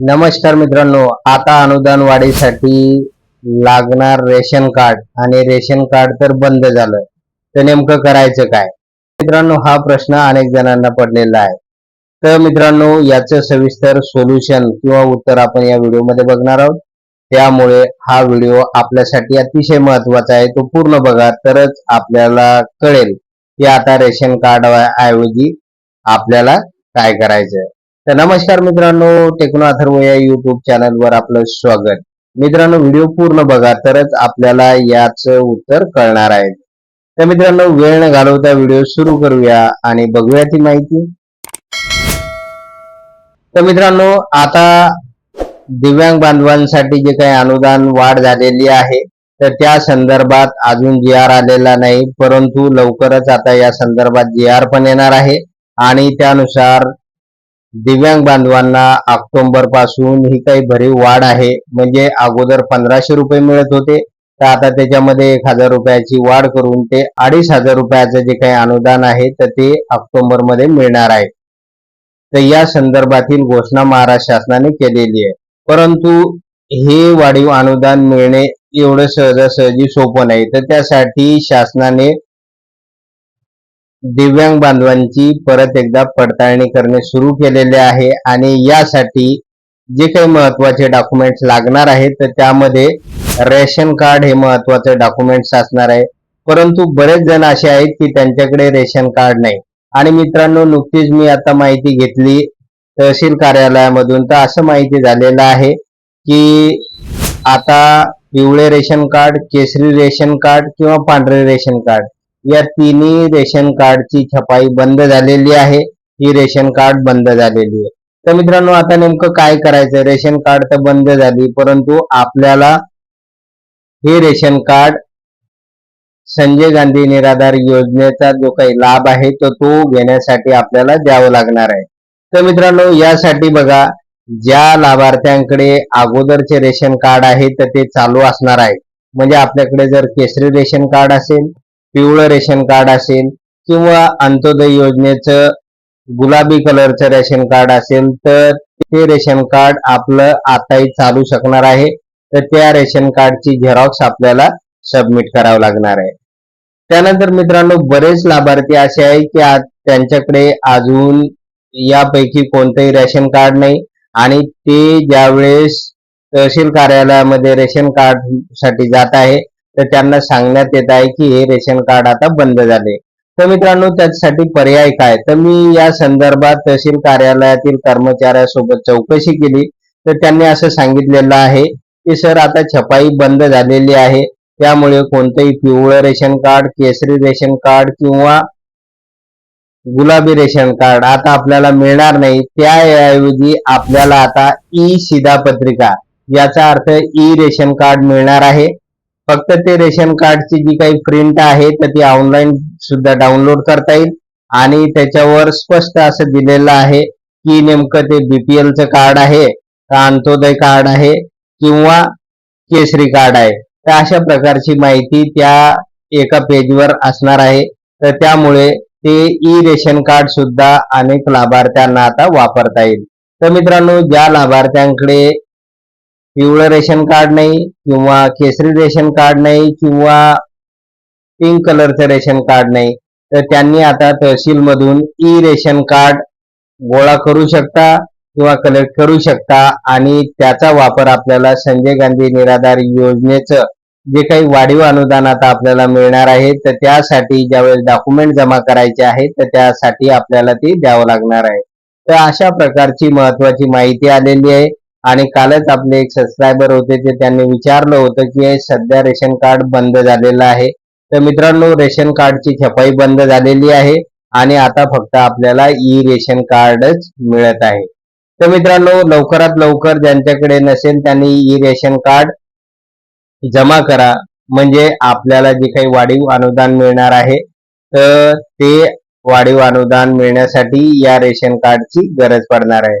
नमस्कार मित्रांनो आता अनुदान वाढीसाठी लागणार रेशन कार्ड आणि रेशन कार्ड तर बंद झालं. तर नेमकं करायचं काय? मित्रांनो हा प्रश्न अनेक जणांना पडलेला आहे. तर मित्रांनो याचं सविस्तर सोल्युशन किंवा उत्तर आपण या व्हिडिओमध्ये बघणार आहोत. त्यामुळे हा व्हिडिओ आपल्यासाठी अतिशय महत्त्वाचा आहे. तो पूर्ण बघा तरच आपल्याला कळेल की आता रेशन कार्ड ऐवजी आपल्याला काय करायचं तर नमस्कार मित्रांनो टेक्नो अथर्व या युट्यूब चॅनलवर आपलं स्वागत. मित्रांनो व्हिडिओ पूर्ण बघा तरच आपल्याला याचं उत्तर कळणार आहे. तर मित्रांनो वेळ न घालवता व्हिडिओ सुरू करूया आणि बघूया ती माहिती. तर मित्रांनो आता दिव्यांग बांधवांसाठी जे काही अनुदान वाढ झालेली आहे तर त्या संदर्भात अजून जी आर आलेला नाही परंतु लवकरच आता या संदर्भात जी आर पण येणार आहे. आणि त्यानुसार दिव्यांग बांधवांना ऑक्टोबरपासून ही काही भरीव वाढ आहे. म्हणजे अगोदर पंधराशे रुपये मिळत होते. तर आता त्याच्यामध्ये एक हजार रुपयाची वाढ करून ते अडीच हजार रुपयाचं जे काही अनुदान आहे तर ते ऑक्टोबरमध्ये मिळणार आहे. तर या संदर्भातील घोषणा महाराष्ट्र शासनाने केलेली आहे. परंतु हे वाढीव अनुदान मिळणे एवढं सहजासहजी सोपं नाही. तर त्यासाठी शासनाने दिव्यांग बांधवांची परत एकदा पडताळणी करणे सुरू केलेले आहे आणि यासाठी जे काही महत्त्वाचे डॉक्युमेंट्स लागणार आहेत तर त्यामध्ये रेशन कार्ड हे महत्त्वाचे डॉक्युमेंट्स असणार आहे. परंतु बरेच जण असे आहेत की त्यांच्याकडे रेशन कार्ड नाही. आणि मित्रांनो नुकतीच मी आता माहिती घेतली तहसील कार्यालयामधून तर असं माहिती झालेलं आहे की आता पिवळे रेशन कार्ड केसरी रेशन कार्ड किंवा पांढरे रेशन कार्ड या तिन्ही रेशन कार्डची छपाई बंद झालेली आहे. ही रेशन कार्ड बंद झालेली आहे. तर मित्रांनो आता नेमकं काय करायचं रेशन कार्ड तर बंद झाली परंतु आपल्याला हे रेशन कार्ड संजय गांधी निराधार योजनेचा जो काही लाभ आहे तो तो घेण्यासाठी आपल्याला द्यावं लागणार आहे. तर मित्रांनो यासाठी बघा ज्या लाभार्थ्यांकडे अगोदरचे रेशन कार्ड आहे तर ते चालू असणार आहे. म्हणजे आपल्याकडे जर केसरी रेशन कार्ड असेल पिवळं रेशन कार्ड असेल किंवा अंत्योदय योजनेचं गुलाबी कलरचं रेशन कार्ड असेल तर ते रेशन कार्ड आपलं आताही चालू शकणार आहे. तर त्या रेशन कार्डची झेरॉक्स आपल्याला सबमिट करावं लागणार आहे. त्यानंतर मित्रांनो बरेच लाभार्थी असे आहेत की आज त्यांच्याकडे अजून यापैकी कोणतंही रेशन कार्ड नाही आणि ते ज्यावेळेस तहसील कार्यालयामध्ये रेशन कार्डसाठी जात आहे तर त्यांना सांगण्यात येत आहे की हे रेशन कार्ड आता बंद झाले. तर मित्रांनो त्यासाठी पर्याय काय? तर मी या संदर्भात तहसील कार्यालयातील कर्मचाऱ्यासोबत चौकशी केली. तर त्यांनी असं सांगितलेलं आहे की सर आता छपाई बंद झालेली आहे. त्यामुळे कोणतंही पिवळं रेशन कार्ड केसरी रेशन कार्ड किंवा गुलाबी रेशन कार्ड आता आपल्याला मिळणार नाही. त्याऐवजी आपल्याला आता ई शिधापत्रिका याचा अर्थ ई रेशन कार्ड मिळणार आहे. फक्त ते रेशन कार्डची जी काही प्रिंट आहे तर ती ऑनलाईन सुद्धा डाउनलोड करता येईल. आणि त्याच्यावर स्पष्ट असं दिलेलं आहे की नेमकं ते बीपीएलचं कार्ड आहे का अंत्योदय कार्ड आहे किंवा केसरी कार्ड आहे. तर अशा प्रकारची माहिती त्या एका पेजवर असणार आहे. तर त्यामुळे ते ई रेशन कार्ड सुद्धा अनेक लाभार्थ्यांना आता वापरता येईल. तर मित्रांनो ज्या लाभार्थ्यांकडे पिवळं रेशन कार्ड नाही किंवा केसरी रेशन कार्ड नाही किंवा पिंक कलरचं रेशन कार्ड नाही तर त्यांनी आता तहसीलमधून ई रेशन कार्ड गोळा करू शकता किंवा कलेक्ट करू शकता आणि त्याचा वापर आपल्याला संजय गांधी निराधार योजनेचं जे काही वाढीव अनुदान आता आपल्याला मिळणार आहे तर त्यासाठी ज्यावेळेस डॉक्युमेंट जमा करायचे आहेत तर त्यासाठी आपल्याला ती द्यावं लागणार आहे. तर अशा प्रकारची महत्वाची माहिती आलेली आहे. आणि कालच आपले एक सबस्क्रायबर होते ते त्यांनी विचारलं होतं की सध्या रेशन कार्ड बंद झालेलं आहे. तर मित्रांनो रेशन कार्डची छपाई बंद झालेली आहे आणि आता फक्त आपल्याला ई रेशन कार्डच मिळत आहे. तर मित्रांनो लवकरात लवकर ज्यांच्याकडे नसेल त्यांनी ई रेशन कार्ड जमा करा. म्हणजे आपल्याला जे काही वाढीव अनुदान मिळणार आहे तर ते वाढीव अनुदान मिळण्यासाठी या रेशन कार्डची गरज पडणार आहे.